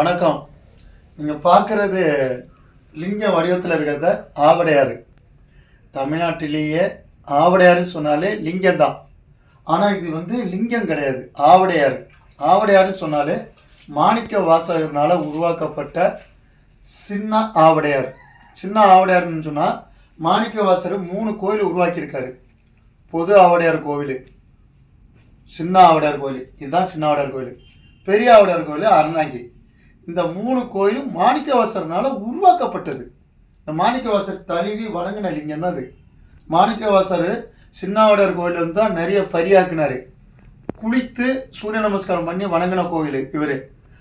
வணக்கம். நீங்கள் பார்க்குறது லிங்க வடிவத்தில் இருக்கிறத ஆவடையாறு. தமிழ்நாட்டிலேயே ஆவடையாருன்னு சொன்னாலே லிங்கம் தான். ஆனால் இது வந்து லிங்கம் கிடையாது. ஆவடையாறு. ஆவடையாருன்னு சொன்னாலே மாணிக்க வாசகர்னால் உருவாக்கப்பட்ட சின்ன ஆவடையார் சின்ன ஆவடையார்னு சொன்னால் மாணிக்க வாசகர் மூணு கோயில் உருவாக்கியிருக்காரு. பொது ஆவடையார் கோவில் சின்ன ஆவடையார் கோயில் இதுதான் சின்ன ஆவடையார் கோயில் பெரிய ஆவடையார் கோயில் அறந்தாங்கி. இந்த மூணு கோயிலும் மாணிக்கவாசர்னால உருவாக்கப்பட்டது. இந்த மாணிக்கவாசர் தழுவி வணங்கின லிங்கம் தான் அது. மாணிக்கவாசர் சின்னாவடர் கோயில் வந்து தான் நிறைய பரியாக்குனாரு குளித்து சூரிய நமஸ்காரம் பண்ணி வணங்கின கோயில் இவர்.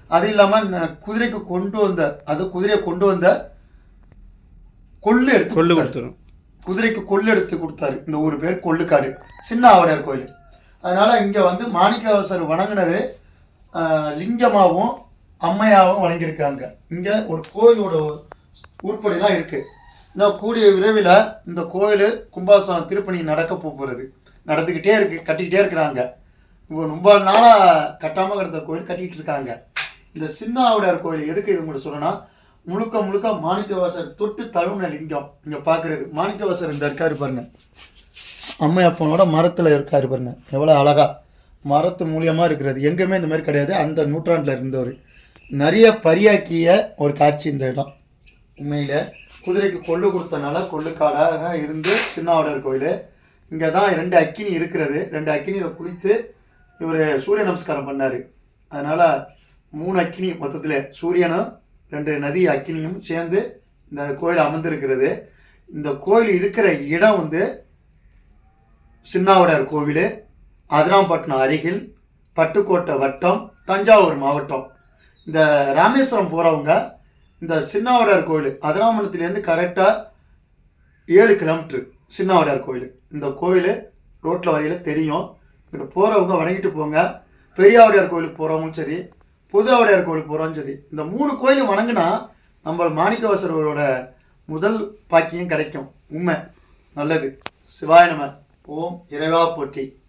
அது இல்லாமல் குதிரைக்கு கொண்டு வந்த அது குதிரையை கொண்டு வந்த கொள்ளு எடுத்து கொள்ளு கொடுத்தாரு. கொடுத்துரும். குதிரைக்கு கொள்ளு எடுத்து கொடுத்தாரு. இந்த ஊர் பேர் கொள்ளுக்காடு. சின்ன ஆவடையார் கோயில். அதனால இங்க வந்து மாணிக்கவாசர் வணங்கினது ஆஹ், அம்மையாகவும் வழங்கியிருக்காங்க. இங்கே ஒரு கோயிலோட உருப்படிலாம் இருக்குது இன்னும் கூடிய விரைவில் இந்த கோயில் கும்பாசம் திருப்பணி நடக்க போகிறது. நடந்துக்கிட்டே இருக்குது கட்டிக்கிட்டே இருக்கிறாங்க. இப்போ ரொம்ப நாளாக கட்டாமல் கிடந்த கோயில் கட்டிக்கிட்டு இருக்காங்க. இந்த சின்ன ஆவுடையார் கோயில் எதுக்கு இது உங்களுக்கு சொல்லணும்னா முழுக்க முழுக்க மாணிக்கவாசர் தொட்டு தழுவின லிங்கம் இங்கே பார்க்குறது மாணிக்கவாசர் இந்த இருக்காரு பாருங்க. அம்மையப்பனோட மரத்தில் இருக்காரு பாருங்க. எவ்வளோ அழகாக மரத்து மூலியமாக இருக்கிறது. எங்கேயுமே இந்த மாதிரி கிடையாது. அந்த நூற்றாண்டில் இருந்தவர். நிறைய பரியாக்கிய ஒரு காட்சி இந்த இடம். உண்மையில் குதிரைக்கு கொள்ளு கொடுத்தனால கொள்ளுக்காடாக இருந்து சின்னாவடர் கோயில். இங்கே தான் ரெண்டு அக்கினி இருக்கிறது. ரெண்டு அக்கினியில் குளித்து இவர் சூரிய நமஸ்காரம் பண்ணார். அதனால் மூணு அக்கினி மொத்தத்தில் சூரியனும் ரெண்டு நதி அக்கினியும் சேர்ந்து இந்த கோயில் அமர்ந்திருக்கிறது. இந்த கோயில் இருக்கிற இடம் வந்து சின்னாவடார் கோவில் அதிராம்பட்டினம் அருகில் பட்டுக்கோட்டை வட்டம் தஞ்சாவூர் மாவட்டம். இந்த ராமேஸ்வரம் போகிறவங்க இந்த சின்னாவடையார் கோயில் அதிராமணத்துலேருந்து கரெக்டாக ஏழு கிலோமீட்ரு சின்னாவடையார் கோயில். இந்த கோயில் ரோட்டில் வரையில் தெரியும். இங்கிட்ட போகிறவங்க வணங்கிட்டு போங்க. பெரியாவுடையார் கோயிலுக்கு போகிறவங்களும் சரி புது ஆவடையார் கோயிலுக்கு போகிறோம் சரி இந்த மூணு கோயிலும் வணங்கினா நம்ம மாணிக்கவாசரோட முதல் பாக்கியம் கிடைக்கும். உண்மை. நல்லது. சிவாய நம. ஓம் இறைவா போட்டி